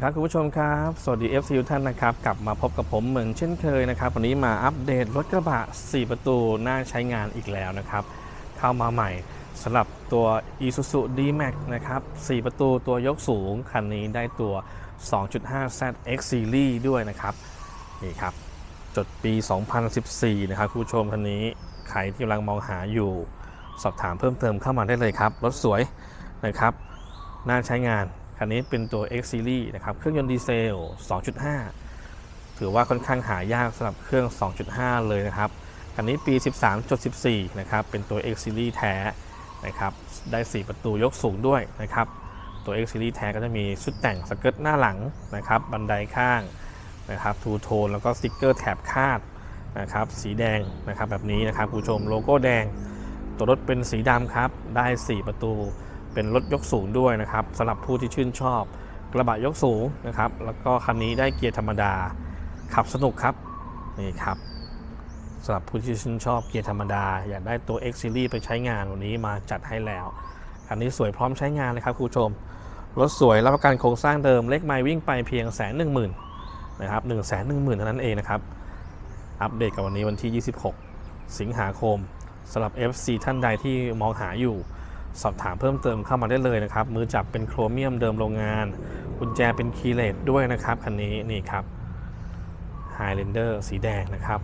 วัสดีครับคุณผู้ชมครับ สวัสดี FC ทุกท่านนะครับ กลับมาพบกับผมเหมือนเช่นเคยนะครับ วันนี้มาอัปเดตรถกระบะ 4 ประตูน่าใช้งานอีกแล้วนะครับ เข้ามาใหม่สำหรับตัว Isuzu D-Max นะครับ 4 ประตูตัวยกสูง คันนี้ได้ตัว 2.5 ZX Series ด้วยนะครับ นี่ครับ จดปี 2014 นะครับคุณผู้ชมคันนี้ใครที่กำลังมองหาอยู่ สอบถามเพิ่มเติมเข้ามาได้เลยครับ รถสวยนะครับน่าใช้งาน คันนี้เป็นตัว X Series นะครับ เครื่องยนต์ดีเซล 2.5 ถือว่าค่อนข้างหายากสำหรับเครื่อง 2.5 เลยนะครับ คันนี้ปี 13.14 นะครับ เป็นตัว X Series แท้นะครับ ได้ 4 ประตูยกสูงด้วยนะครับ ตัว X Series แท้ก็จะมีชุดแต่งสเกิร์ตหน้าหลังนะครับ บันไดข้างนะครับ ทูโทน แล้วก็สติกเกอร์แถบคาดนะครับ สีแดงนะครับแบบนี้นะครับ ผู้ชมโลโก้แดง ตัวรถเป็นสีดำครับ ได้ 4 ประตู เป็นรถยกสูงด้วยนะครับสำหรับผู้ที่ชื่นชอบกระบะยกสูงนะครับ แล้วก็คันนี้ได้เกียร์ธรรมดา ขับสนุกครับนี่ครับสำหรับผู้ที่ชื่นชอบเกียร์ธรรมดา อยากได้ตัว X Series ไปใช้งานวันนี้มาจัดให้แล้วคันนี้สวยพร้อมใช้งานเลยครับคุณผู้ชมรถสวยรับประกันโครงสร้างเดิมเลขไมล์วิ่งไปเพียงแสนหนึ่งหมื่นนะครับหนึ่งแสนหนึ่งหมื่นเท่านั้นเองนะครับ อัปเดตกับวันนี้วันที่ 26 สิงหาคมสำหรับ FC ท่านใดที่มองหาอยู่ สอบถามเพิ่มเติมเข้ามาได้เลยนะครับ มือจับเป็นโครเมียมเดิมโรงงาน กุญแจเป็นคีย์เลสด้วยนะครับคันนี้นี่ครับ Highlander สีแดงนะครับ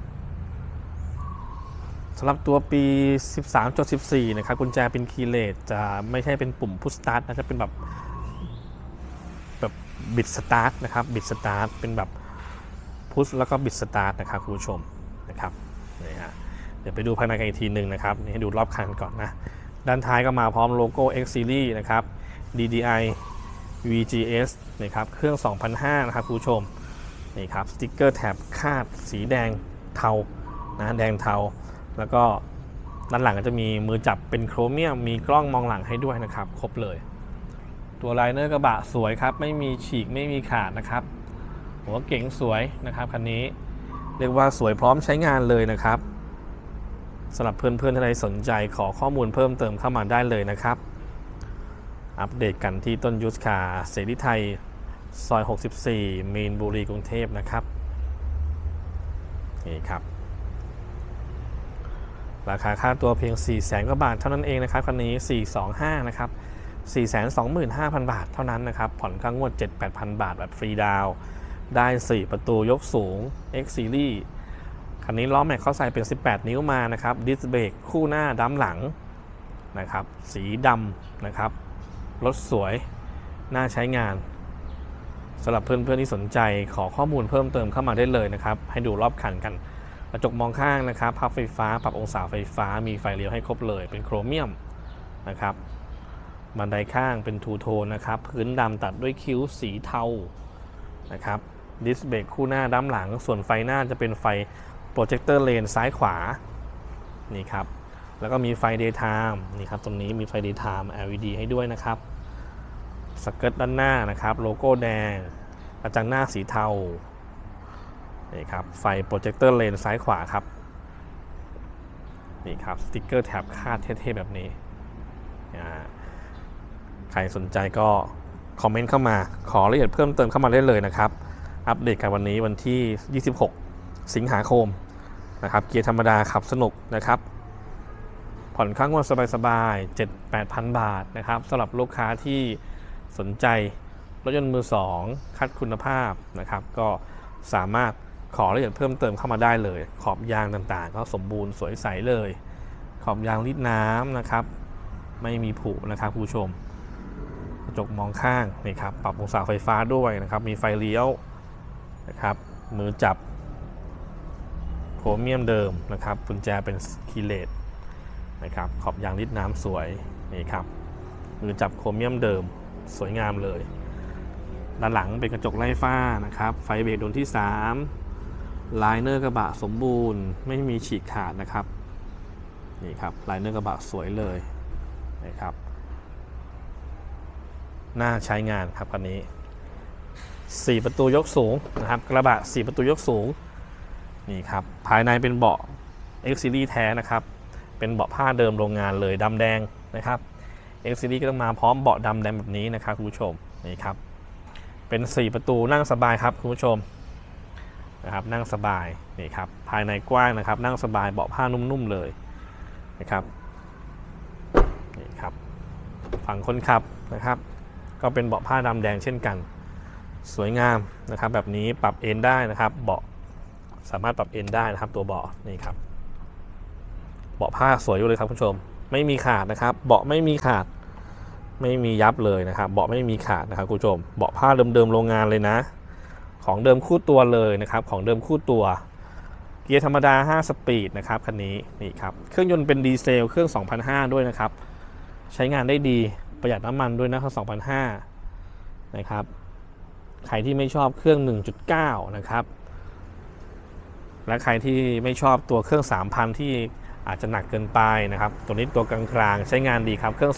สำหรับตัวปี 13.14 นะครับ กุญแจเป็นคีย์เลสจะไม่ใช่เป็นปุ่มพุชสตาร์ทนะจะเป็นแบบแบบบิดสตาร์ทนะครับบิดสตาร์ทเป็นแบบพุชแล้วก็บิดสตาร์ทนะครับคุณผู้ชมนะครับนี่ฮะเดี๋ยวไปดูภายในกันอีกทีหนึ่งนะครับนี่ให้ดูรอบคันก่อนนะ ด้านท้ายก็มาพร้อมโลโก้ X Series นะครับ DDI VGS นะครับเครื่อง 2005 นะครับผู้ชมนี่ครับสติกเกอร์แถบคาดสีแดงเทานะแดงเทา แล้วก็ด้านหลังก็จะมีมือจับเป็นโครเมียม มีกล้องมองหลังให้ด้วยนะครับ ครบเลย ตัวไลเนอร์กระบะสวยครับ ไม่มีฉีกไม่มีขาดนะครับ หัวเก๋งสวยนะครับคันนี้ เรียกว่าสวยพร้อมใช้งานเลยนะครับ สำหรับเพื่อนๆท่านใดสนใจขอข้อมูลเพิ่มเติมเข้ามาได้เลยนะครับ อัปเดตกันที่ต้นยุทธคาเสรีไทย ซอย 64 มีนบุรีกรุงเทพนะครับ นี่ครับ ราคาค่าตัวเพียง 4 0 0แสนกว่าบาทเท่านั้นเองนะครับคันนี้ 425 นะครับ 425,000 บาทเท่านั้นนะครับ ผ่อนค่างวด 7-8,000 บาทแบบฟรีดาวน์ได้ 4 ประตูยกสูง X Series คันนี้ล้อแม็กเขาใส่เป็น 18 นิ้วมานะครับดิสเบรกคู่หน้าดั้มหลังนะครับ สีดำนะครับ รถสวย น่าใช้งานสำหรับเพื่อนๆที่สนใจขอข้อมูลเพิ่มเติมเข้ามาได้เลยนะครับ ให้ดูรอบคันกัน กระจกมองข้างนะครับ พับไฟฟ้า ปรับองศาไฟฟ้า มีไฟเลี้ยวให้ครบเลย เป็นโครเมียมนะครับ บันไดข้างเป็นทูโทนนะครับ พื้นดำตัดด้วยคิ้วสีเทา นะครับ ดิสเบรกคู่หน้าด้านหลัง ส่วนไฟหน้าจะเป็นไฟ โปรเจคเตอร์เลนซ้ายขวา นี่ครับ แล้วก็มีไฟ daytime นี่ครับ ตรงนี้มีไฟ daytime LED ให้ด้วยนะครับ สเกิร์ตด้านหน้านะครับ โลโก้แดง กระจังหน้าสีเทา นี่ครับ ไฟโปรเจคเตอร์เลนซ้ายขวาครับ นี่ครับ สติกเกอร์แถบคาดเท่ๆแบบนี้ ใครสนใจก็คอมเมนต์เข้ามา ขอรายละเอียดเพิ่มเติมเข้ามาได้เลยนะครับ อัปเดตกันวันนี้วันที่ 26 สิงหาคม นะครับเกียร์ธรรมดาขับสนุกนะครับ ผ่อนค่างวดสบายๆ7 8 0 0 บาทนะครับสำหรับลูกค้าที่สนใจรถยนต์มือ 2 คัดคุณภาพนะครับ ก็สามารถขอรายละเอียดเพิ่มเติมเข้ามาได้เลย ขอบยางต่างๆ ก็สมบูรณ์สวยใสเลย ขอบยางรีดน้ำนะครับ ไม่มีผุนะครับผู้ชมกระจกมองข้างนี่ครับปรับองศาไฟฟ้าด้วยนะครับ มีไฟเลี้ยวนะครับ มือจับ รเมียมเดิมนะครับกุญแจเป็นคีเลสนะครับขอบยางริดน้ำสวยนี่ครับมือจับโครเมียมเดิมสวยงามเลย ด้านหลังเป็นกระจกไล่ฟ้านะครับ ไฟเบรกดวงที่3ไลเนอร์กระบะสมบูรณ์ ไม่มีฉีกขาดนะครับนี่ครับไลเนอร์กระบะสวยเลยนะครับน่าใช้งานครับคันนี้ 4 ประตูยกสูงนะครับ กระบะ 4 ประตูยกสูง นี่ครับ ภายในเป็นเบาะ X Series แท้นะครับ เป็นเบาะผ้าเดิมโรงงานเลยดำแดงนะครับ X Series ก็ต้องมาพร้อมเบาะดำแดงแบบนี้นะครับคุณผู้ชมนี่ครับ เป็น 4 ประตูนั่งสบายครับคุณผู้ชมนะครับนั่งสบายนี่ครับภายในกว้างนะครับ นั่งสบายเบาะผ้านุ่มๆเลยนะครับนี่ครับฝั่งคนขับนะครับ ก็เป็นเบาะผ้าดำแดงเช่นกัน สวยงามนะครับ แบบนี้ปรับเอนได้นะครับ เบาะ สามารถปรับเอนได้นะครับ ตัวเบาะนี่ครับ เบาะผ้าสวยอยู่เลยครับคุณผู้ชม ไม่มีขาดนะครับ เบาะไม่มีขาด ไม่มียับเลยนะครับ เบาะไม่มีขาดนะครับคุณผู้ชม เบาะผ้าเดิมๆโรงงานเลยนะ ของเดิมคู่ตัวเลยนะครับ ของเดิมคู่ตัว เกียร์ธรรมดา 5 สปีดนะครับคันนี้นี่ครับ เครื่องยนต์เป็นดีเซลเครื่อง2,500ด้วยนะครับ ใช้งานได้ดีประหยัดน้ำมันด้วยนะครับ2,500นะครับใครที่ไม่ชอบเครื่อง 1.9 นะครับ และใครที่ไม่ชอบตัวเครื่อง 3,000 ที่อาจจะหนักเกินไปนะครับ ตัวนี้ตัวกลางๆ ใช้งานดีครับ เครื่อง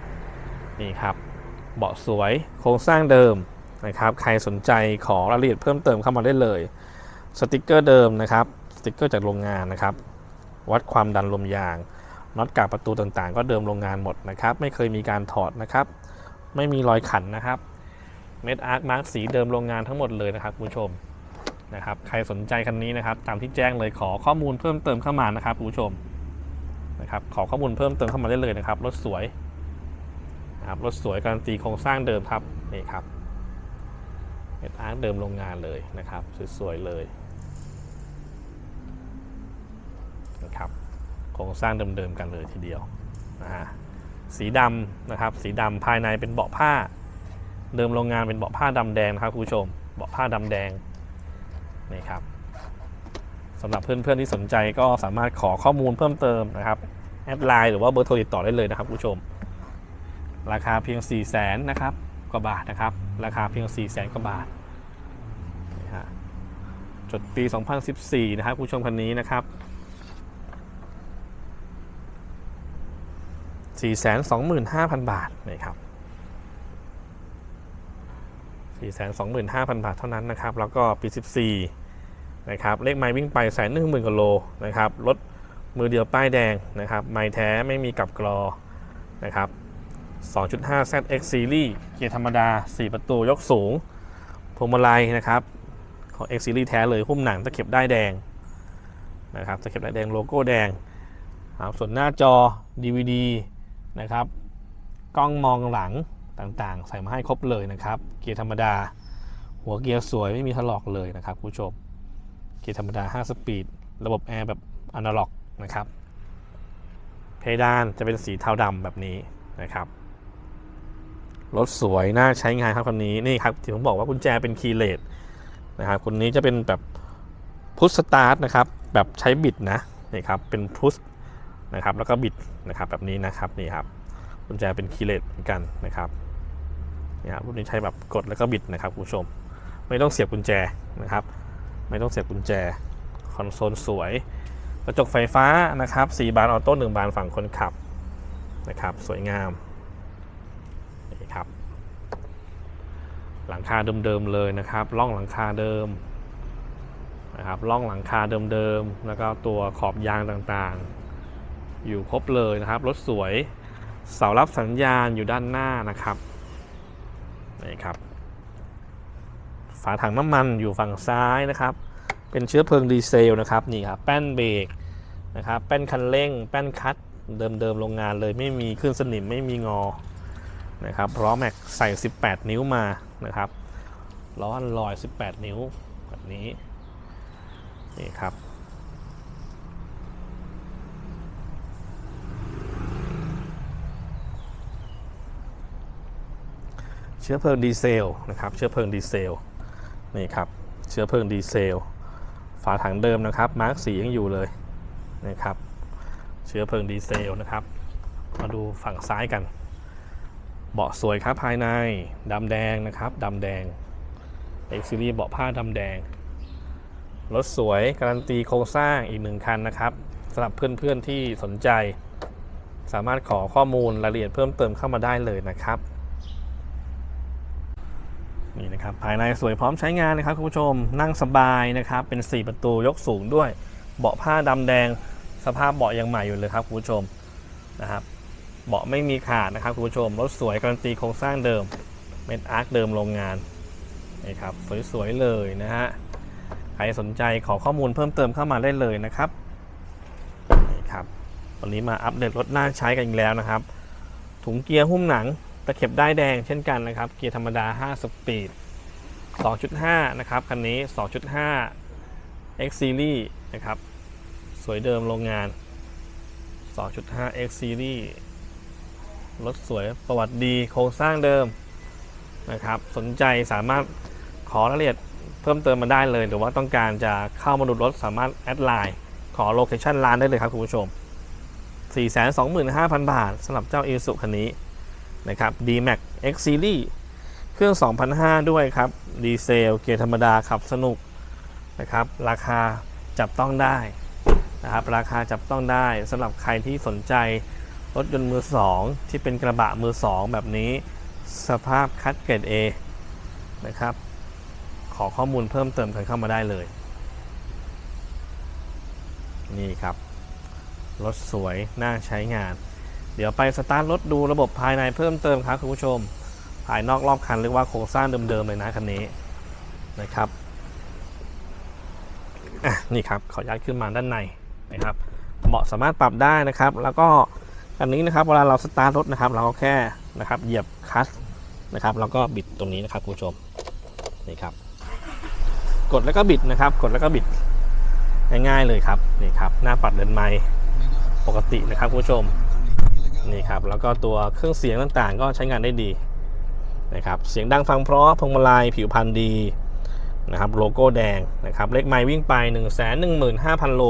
2,500 นี่ครับ เบาะสวยโครงสร้างเดิมนะครับ ใครสนใจขอรายละเอียดเพิ่มเติมเข้ามาได้เลย สติกเกอร์เดิมนะครับ สติกเกอร์จากโรงงานนะครับ วัดความดันลมยาง น็อตกาบประตูต่างๆ ก็เดิมโรงงานหมดนะครับ ไม่เคยมีการถอดนะครับ ไม่มีรอยขันนะครับ เม็ดอาร์คมาร์กสีเดิมโรงงานทั้งหมดเลยนะครับคุณผู้ชม นะครับใครสนใจคันนี้นะครับ ตามที่แจ้งเลยขอข้อมูลเพิ่มเติมเข้ามานะครับคุณผู้ชมนะครับขอข้อมูลเพิ่มเติมเข้ามาได้เลยนะครับรถสวยนะครับรถสวยการันตีโครงสร้างเดิมครับนี่ครับเม็ดอาร์เดิมโรงงานเลยนะครับสวยๆเลยนะครับโครงสร้างเดิมๆกันเลยทีเดียวนะฮะสีดำนะครับ สีดำภายในเป็นเบาะผ้า เดิมโรงงานเป็นเบาะผ้าดำแดงนะครับคุณผู้ชมเบาะผ้าดำแดง นี่ครับสำหรับเพื่อนๆที่สนใจก็สามารถขอข้อมูลเพิ่มเติมนะครับแอดไลน์หรือว่าเบอร์โทรติดต่อได้เลยนะครับคุณผู้ชม ราคาเพียง 4 0 0แสนนะครับกว่าบาทนะครับ ราคาเพียง 4 0 0แสนกว่าบาทจดปี 2014 นะครับคุณผู้ชมคันนี้นะครับ 425,000 บาทนะครับ 425,000 บาทเท่านั้นนะครับ แล้วก็ปี 14 นะครับ เลขไม้วิ่งไปแสนหนึ่งหมื่นกว่าโลนะครับ รถมือเดียวป้ายแดงนะครับ ไม้แท้ไม่มีกับกรอ นะครับ 2.5 ZX Series เกียร์ธรรมดา 4 ประตูยกสูง พวงมาลัยนะครับ ของ X Series แท้เลยหุ้มหนังตะเข็บได้แดง นะครับ ตะเข็บได้แดงโลโก้แดงครับส่วนหน้าจอ DVD นะครับ กล้องมองหลัง ต่างๆ ใส่มาให้ครบเลยนะครับ เกียร์ธรรมดา หัวเกียร์สวยไม่มีถลอกเลยนะครับผู้ชม เกียร์ธรรมดา 5 สปีด ระบบแอร์แบบอนาล็อกนะครับ เพดานจะเป็นสีเทาดำแบบนี้นะครับรถสวยน่าใช้งานครับคันนี้นี่ครับที่ผมบอกว่ากุญแจเป็นคีย์เลสนะครับคนนี้จะเป็นแบบพุชสตาร์ทนะครับ แบบใช้บิดนะนี่ครับเป็นพุชนะครับแล้วก็บิดนะครับแบบนี้นะครับนี่ครับกุญแจเป็นคีย์เลสเหมือนกันนะครับ นี่ครับรุ่นนี้ใช้แบบกดแล้วก็บิดนะครับคุณผู้ชม ไม่ต้องเสียบกุญแจนะครับ ไม่ต้องเสียบกุญแจคอนโซลสวย กระจกไฟฟ้านะครับ4บานออโต้1บานฝั่งคนขับนะครับ สวยงามนี่ครับ หลังคาเดิมๆเลยนะครับล่องหลังคาเดิมนะครับล่องหลังคาเดิมๆแล้วก็ตัวขอบยางต่างๆ อยู่ครบเลยนะครับรถสวยเสารับสัญญาณอยู่ด้านหน้านะครับ นี่ครับฝาถังน้ำมันอยู่ฝั่งซ้ายนะครับ เป็นเชื้อเพลิงดีเซลนะครับนี่ครับแป้นเบรกนะครับแป้นคันเร่ง แป้นคัดเดิมๆโรงงานเลยไม่มีขึ้นสนิมไม่มีงอนะครับล้อแม็กใส่ 18 นิ้วมานะครับล้ออันลอย 18 นิ้วแบบนี้นี่ครับ เชื้อเพลิงดีเซลนะครับ เชื้อเพลิงดีเซลนี่ครับ เชื้อเพลิงดีเซล ฝาถังเดิมนะครับ มาร์กสียังอยู่เลยนะครับ เชื้อเพลิงดีเซลนะครับ มาดูฝั่งซ้ายกัน เบาะสวยครับภายในดำแดงนะครับดำแดง X Series เบาะผ้าดำแดงรถสวยการันตีโครงสร้างอีกหนึ่งคันนะครับสำหรับเพื่อนๆที่สนใจ สามารถขอข้อมูลรายละเอียดเพิ่มเติมเข้ามาได้เลยนะครับ นี่นะครับภายในสวยพร้อมใช้งานนะครับคุณผู้ชมนั่งสบายนะครับ เป็น 4 ประตูยกสูงด้วย เบาะผ้าดำแดง สภาพเบาะยังใหม่อยู่เลยครับคุณผู้ชมนะครับเบาะไม่มีขาดนะครับคุณผู้ชมรถสวยการันตีโครงสร้างเดิมเม็ดอาร์คเดิมโรงงานนี่ครับสวยๆเลยนะฮะใครสนใจขอข้อมูลเพิ่มเติมเข้ามาได้เลยนะครับนี่ครับวันนี้มาอัปเดตรถน่าใช้กันอีกแล้วนะครับ ถุงเกียร์หุ้มหนัง ตะเข็บได้แดงเช่นกันนะครับ เกียร์ธรรมดา 5 สปีด 2.5 นะครับ คันนี้ 2.5 X Series นะครับ สวยเดิมโรงงาน 2.5 X Series รถสวยประวัติดีโครงสร้างเดิมนะครับ สนใจสามารถขอรายละเอียดเพิ่มเติมมาได้เลย หรือว่าต้องการจะเข้ามาดูรถสามารถแอดไลน์ขอโลเคชั่นร้านได้เลยครับคุณผู้ชม 425,000 บาทสำหรับเจ้า i s u คันนี้ นะครับ D-Max X Series เครื่อง2,500ด้วยครับ ดีเซล เกียร์ธรรมดาขับสนุกนะครับ ราคาจับต้องได้นะครับ ราคาจับต้องได้สำหรับใครที่สนใจรถยนต์มือ 2 ที่เป็นกระบะมือ 2 แบบนี้ สภาพคัดเกรด A นะครับ ขอข้อมูลเพิ่มเติมกันเข้ามาได้เลย นี่ครับ รถสวยน่าใช้งาน เดี๋ยวไปสตาร์ทรถดูระบบภายในเพิ่มเติมครับคุณผู้ชม ภายนอกรอบคันเรียกว่าโครงสร้างเดิมๆเลยนะคันนี้นะครับอะนี่ครับขอยัดขึ้นมาด้านในนะครับเบาะสามารถปรับได้นะครับ แล้วก็อันนี้นะครับเวลาเราสตาร์ทรถนะครับ เราก็แค่นะครับเหยียบคลัตช์นะครับแล้วก็บิดตรงนี้นะครับคุณผู้ชมนี่ครับ กดแล้วก็บิดนะครับ กดแล้วก็บิดง่ายๆเลยครับนี่ครับหน้าปัดเดินไม้ปกตินะครับคุณผู้ชม นี่ครับแล้วก็ตัวเครื่องเสียงต่างๆ ก็ใช้งานได้ดีนะครับเสียงดังฟังเพราะพวงมาลัยผิวพรรณดีนะครับโลโก้แดงนะครับเลขไม้วิ่งไป 1 1 5 0 0 0 โล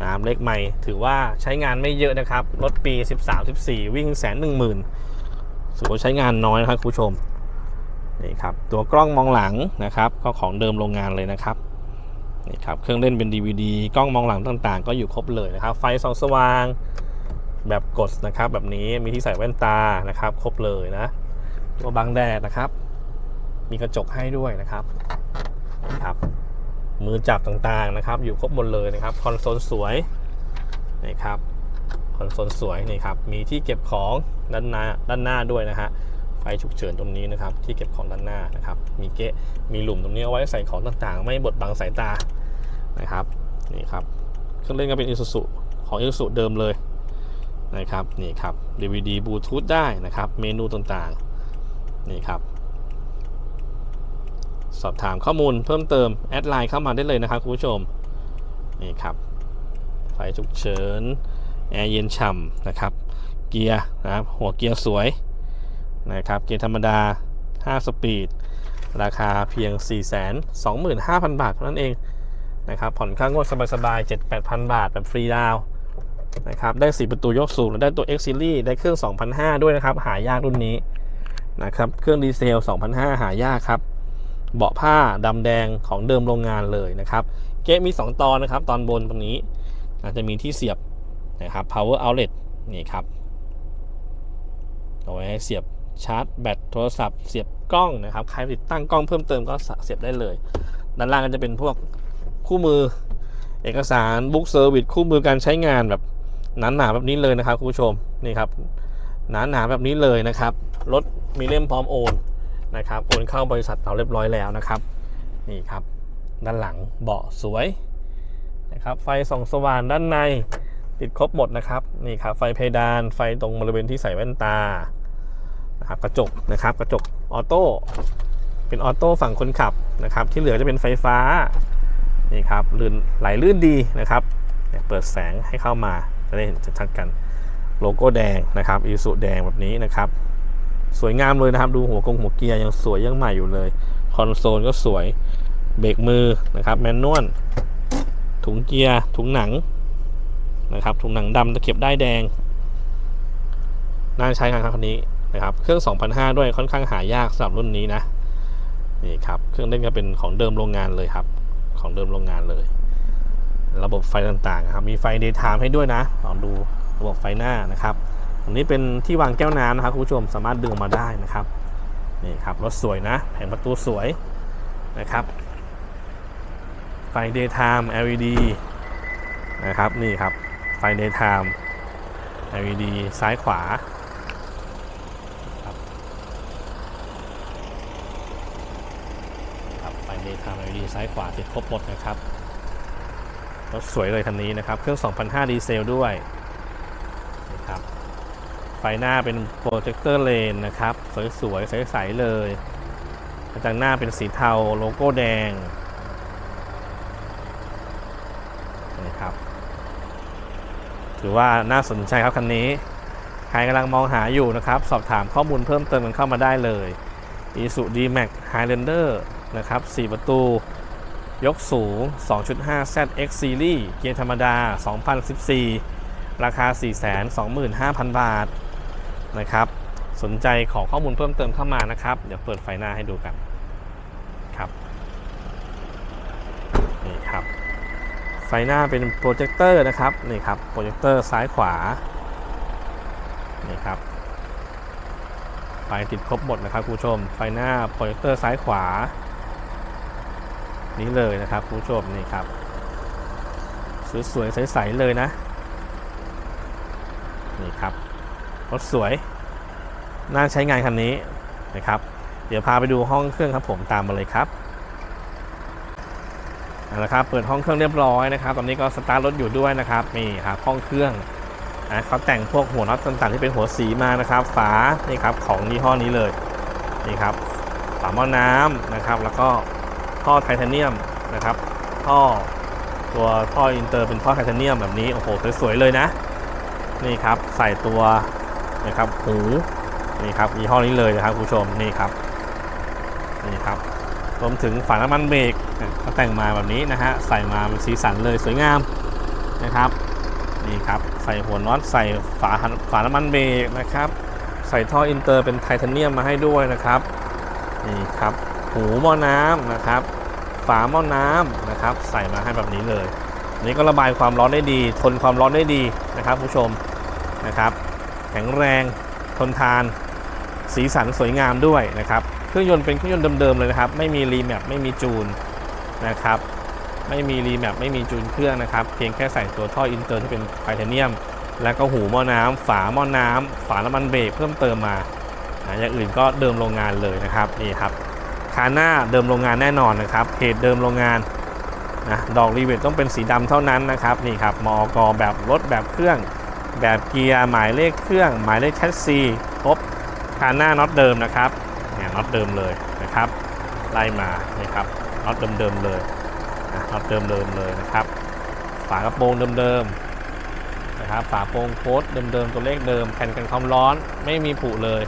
นะครับเลขไม้ถือว่าใช้งานไม่เยอะนะครับ รถปี 13-14 วิ่งแสนหนึ่งหมื่นถือว่าใช้งานน้อยนะครับคุณผู้ชมนี่ครับตัวกล้องมองหลังนะครับก็ของเดิมโรงงานเลยนะครับนี่ครับเครื่องเล่นเป็น DVD กล้องมองหลังต่างๆ ก็อยู่ครบเลยนะครับ ไฟส่องสว่าง แบบกดนะครับแบบนี้มีที่ใส่แว่นตานะครับ ครบเลยนะ ตัวบังแดดนะครับ มีกระจกให้ด้วยนะครับครับ มือจับต่างๆนะครับ อยู่ครบหมดเลยนะครับคอนโซลสวยนะครับคอนโซลสวยนี่ครับมีที่เก็บของด้านหน้าด้านหน้าด้วยนะฮะไฟฉุกเฉินตรงนี้นะครับ ที่เก็บของด้านหน้านะครับ มีเกะมีหลุมตรงนี้เอาไว้ใส่ของต่างๆ ไม่บดบังสายตานะครับนี่ครับเครื่องเล่นก็เป็นอิ u z u ของอิ u z u เดิมเลย นะครับนี่ครับ DVD บลูทูธได้นะครับเมนูต่างๆนี่ครับสอบถามข้อมูลเพิ่มเติมแอดไลน์เข้ามาได้เลยนะครับคุณผู้ชมนี่ครับไฟฉุกเฉินแอร์เย็นฉ่ำนะครับเกียร์นะครับหัวเกียร์สวยนะครับเกียร์ธรรมดา 5 สปีด ราคาเพียง 425,000 บาทเท่านั้นเองนะครับผ่อนค่างวดสบายๆ 7-8,000 บาทแบบฟรีดาวน์ นะครับได้ 4 ประตูยกสูงและได้ตัว X Series ได้เครื่อง2,500ด้วยนะครับ หายากรุ่นนี้นะครับเครื่องดีเซล2,500หายากครับ เบาะผ้าดำแดงของเดิมโรงงานเลยนะครับ เก๊มี 2 ตอนนะครับ ตอนบนตรงนี้อาจจะมีที่เสียบนะครับ power outlet นี่ครับเอาไว้ให้เสียบชาร์จแบตโทรศัพท์เสียบกล้องนะครับ ใครติดตั้งกล้องเพิ่มเติมก็เสียบได้เลย ด้านล่างก็จะเป็นพวกคู่มือเอกสารบุ๊กเซอร์วิสคู่มือการใช้งานแบบ หนาๆแบบนี้เลยนะครับคุณผู้ชมนี่ครับหนาหนาแบบนี้เลยนะครับรถมีเล่มพร้อมโอนนะครับโอนเข้าบริษัทเราเรียบร้อยแล้วนะครับนี่ครับ ด้านหลังเบาะสวยนะครับไฟส่องสว่างด้านในติดครบหมดนะครับนี่ครับไฟเพดานไฟตรงบริเวณที่ใส่แว่นตานะครับกระจกนะครับกระจกออโต้เป็นออโต้ฝั่งคนขับนะครับ ที่เหลือจะเป็นไฟฟ้านี่ครับลื่นไหลลื่นดีนะครับเปิดแสงให้เข้ามา จะได้เห็นชัดๆกันโลโก้แดงนะครับอีสุแดงแบบนี้นะครับ สวยงามเลยนะครับ ดูหัวกงหัวเกียร์ยังสวยยังใหม่อยู่เลยคอนโซลก็สวยเบรกมือนะครับ แมนนวลถุงเกียร์ถุงหนังนะครับ ถุงหนังดำตะเข็บได้แดงน่าใช้งานครับคันนี้นะครับ เครื่อง2,500ด้วยค่อนข้างหายากสำหรับรุ่นนี้นะนี่ครับ เครื่องเล่นก็เป็นของเดิมโรงงานเลยครับ ของเดิมโรงงานเลย ระบบไฟต่างๆครับมีไฟ daytime ให้ด้วยนะลองดูระบบไฟหน้านะครับตรงนี้เป็นที่วางแก้วน้ำนะครับคุณผู้ชมสามารถดึงออกมาได้นะครับนี่ครับรถสวยนะ แผงประตูสวยนะครับ ไฟ daytime LED นะครับนี่ครับไฟ daytime LED ซ้ายขวาครับไฟเดย์ไทาง LED ซ้ายขวาติดครบหมดนะครับ รถสวยเลยคันนี้นะครับ เครื่อง 2,500 ดีเซลด้วยนะครับไฟหน้าเป็นโปรเจคเตอร์เลนนะครับ สวยๆ ใสๆเลยกระจังหน้าเป็นสีเทาโลโก้แดงนะครับ ถือว่าน่าสนใจครับคันนี้ ใครกำลังมองหาอยู่นะครับ สอบถามข้อมูลเพิ่มเติมกันเข้ามาได้เลย i s u D-Max Highlander นะครับ 4 ประตู ยกสูง 2.5 ZX Series เกียร์ธรรมดา 2014 ราคา 425,000 บาทนะครับ สนใจขอข้อมูลเพิ่มเติมเข้ามานะครับ เดี๋ยวเปิดไฟหน้าให้ดูกันครับนี่ครับ ไฟหน้าเป็นโปรเจคเตอร์นะครับนี่ครับโปรเจคเตอร์ซ้ายขวานี่ครับไฟติดครบหมดนะครับคุณผู้ชม ไฟหน้าโปรเจคเตอร์ซ้ายขวา นี้เลยนะครับคุณผู้ชมนี่ครับ สวยๆ ใสๆเลยนะ นี่ครับรถสวย น่าใช้งานคันนี้นะครับ เดี๋ยวพาไปดูห้องเครื่องครับผมตามมาเลยครับเอาละครับเปิดห้องเครื่องเรียบร้อยนะครับ ตอนนี้ก็สตาร์ทรถอยู่ด้วยนะครับนี่ครับห้องเครื่องนะเขาแต่งพวกหัวน็อตต่างๆที่เป็นหัวสีมานะครับ ฝานี่ครับของยี่ห้อนี้เลยนี่ครับฝาหม้อน้ำนะครับ แล้วก็ ท่อไทเทเนียมนะครับ ท่อตัวท่ออินเตอร์เป็นท่อไทเทเนียมแบบนี้โอ้โหสวยๆเลยนะ นี่ครับใส่ตัวนะครับหูนี่ครับยี่ห้อนี้เลยนะครับคุณผู้ชมนี่ครับนี่ครับรวมถึงฝาน้ำมันเบรกเขาแต่งมาแบบนี้นะฮะใส่มาเป็นสีสันเลยสวยงามนะครับนี่ครับใส่หัวน็อตใส่ฝาฝาน้ำมันเบรกนะครับใส่ท่ออินเตอร์เป็นไทเทเนียมมาให้ด้วยนะครับนี่ครับหูหม้อน้ำนะครับ ฝาหม้อน้ำนะครับ ใส่มาให้แบบนี้เลยนี่ก็ระบายความร้อนได้ดี ทนความร้อนได้ดีนะครับผู้ชมนะครับ แข็งแรงทนทาน สีสันสวยงามด้วยนะครับ เครื่องยนต์เป็นเครื่องยนต์เดิมๆเลยนะครับ ไม่มีรีแมปไม่มีจูนนะครับ ไม่มีรีแมปไม่มีจูนเครื่องนะครับ เพียงแค่ใส่ตัวท่ออินเตอร์ที่เป็นไทเทเนียม แล้วก็หูหม้อน้ำฝาหม้อน้ำฝาน้ำมันเบรกเพิ่มเติมมาอย่างอื่นก็เดิมโรงงานเลยนะครับนี่ครับ คาหน้าเดิมโรงงานแน่นอนนะครับเพจเดิมโรงงานนะดอกรีเวทต้องเป็นสีดำเท่านั้นนะครับนี่ครับมอกแบบรถแบบเครื่อง แบบเกียร์หมายเลขเครื่อง หมายเลขแคสซีครบคาหน้าน็อตเดิมนะครับเนี่ยน็อตเดิมเลยนะครับไล่มานี่ครับน็อตเดิมๆเลยนะน็อตเดิมๆเลยนะครับ ฝากระโปรงเดิมๆนะครับฝาโปรงโค้ดเดิมๆตัวเลขเดิมแผ่นกันความร้อนไม่มีผุเลย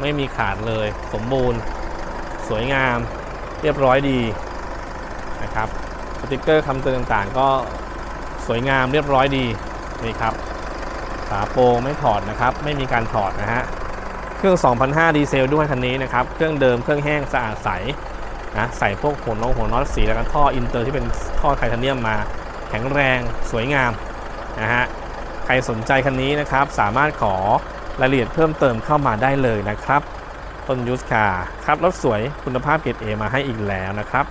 ไม่มีขาดเลย สมบูรณ์ สวยงาม เรียบร้อยดีนะครับสติกเกอร์คำเตือนต่างๆ ก็สวยงามเรียบร้อยดีนี่ครับฝาโปรงไม่ถอดนะครับ ไม่มีการถอดนะฮะเครื่อง2,500ดีเซลด้วยคันนี้นะครับ เครื่องเดิมเครื่องแห้งสะอาดใสนะใส่พวกหัวน้องหัวน็อตสีแล้วก็ท่ออินเตอร์ที่เป็นท่อไทเทเนียมมา แข็งแรงสวยงามนะฮะใครสนใจคันนี้นะครับ สามารถขอรายละเอียดเพิ่มเติมเข้ามาได้เลยนะครับ ต้นยูสคาครับรถสวยคุณภาพเกรดเอมาให้อีกแล้วนะครับ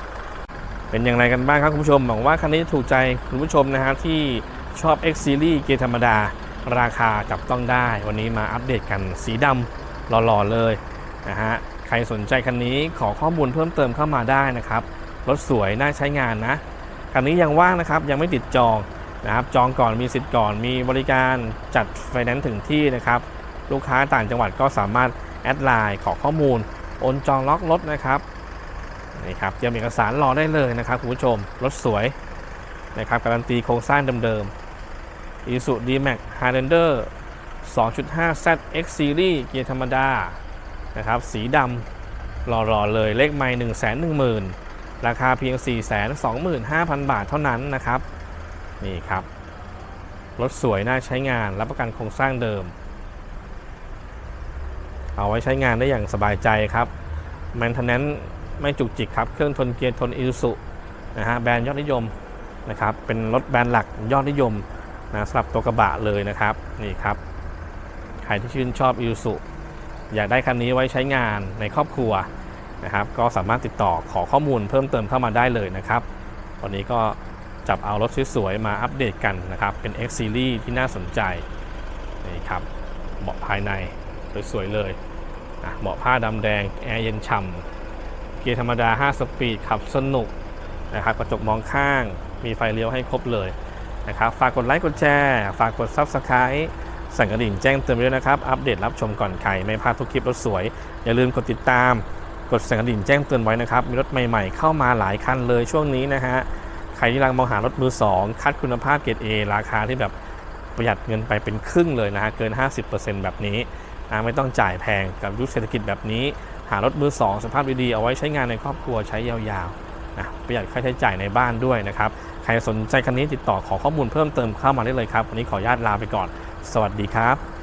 เป็นอย่างไรกันบ้างครับคุณผู้ชมหวังว่าคันนี้ถูกใจคุณผู้ชมนะฮะที่ชอบ X Series เกียร์ธรรมดา ราคาจับต้องได้ วันนี้มาอัปเดตกันสีดำหล่อๆเลยนะฮะใครสนใจคันนี้ขอข้อมูลเพิ่มเติมเข้ามาได้นะครับรถสวยน่าใช้งานนะคันนี้ยังว่างนะครับยังไม่ติดจองนะครับจองก่อนมีสิทธิ์ก่อนมีบริการจัดไฟแนนซ์ถึงที่นะครับ ลูกค้าต่างจังหวัดก็สามารถแอดไลน์ขอข้อมูลโอนจองล็อกรถนะครับนี่ครับเตรียมเอกสารรอได้เลยนะครับคุณผู้ชมรถสวยนะครับการันตีโครงสร้างเดิมๆ i s u D-Max Highlander 2.5 ZX Series เกียร์ธรรมดานะครับสีดำหล่อๆเลยเลขไม่1 1 0 0 0 0 ราคาเพียง 425,000 บาทเท่านั้นนะครับ นี่ครับ รถสวยน่าใช้งานรับประกันโครงสร้างเดิม เอาไว้ใช้งานได้อย่างสบายใจครับแมนเทนแนนไม่จุกจิกครับ เครื่องทนเกียร์ทนอิ s u นะฮะแบรนด์ยอดนิยมนะครับ เป็นรถแบรนด์หลักยอดนิยมนะสำหรับตัวกระบะเลยนะครับนี่ครับใครที่ชื่นชอบอิ s u อยากได้คันนี้ไว้ใช้งานในครอบครัวนะครับ ก็สามารถติดต่อขอข้อมูลเพิ่มเติมเข้ามาได้เลยนะครับวันนี้ก็จับเอารถสวยๆมาอัปเดตกันนะครับ เป็น X Series ที่น่าสนใจนี่ครับเบาะภายใน สวยๆเลยอะเบาะผ้าดำแดง แอร์เย็นฉ่ำกียร์ธรรมดา 5 สปีด ขับสนุกนะครับกระจกมองข้างมีไฟเลี้ยวให้ครบเลยนะครับฝากกดไลค์กดแชร์ฝากกด Subscribe สั่นกระดิ่งแจ้งเตือนไปด้วยนะครับ อัปเดตรับชมก่อนใครไม่พลาดทุกคลิปรถสวย อย่าลืมกดติดตาม กดสั่นกระดิ่งแจ้งเตือนไว้นะครับ มีรถใหม่ๆ เข้ามาหลายคันเลยช่วงนี้นะฮะใครที่กำลังมองหารถมือ 2 คัดคุณภาพเกรด A ราคาที่แบบประหยัดเงินไปเป็นครึ่งเลยนะฮะเกิน 50%แบบนี้ ไม่ต้องจ่ายแพงกับยุคเศรษฐกิจแบบนี้ หารถมือ2สภาพดีๆเอาไว้ใช้งานในครอบครัวใช้ยาวๆนะประหยัดค่าใช้จ่ายในบ้านด้วยนะครับ ใครสนใจคันนี้ติดต่อขอข้อมูลเพิ่มเติมเข้ามาได้เลยครับวันนี้ขออนุญาตลาไปก่อน สวัสดีครับ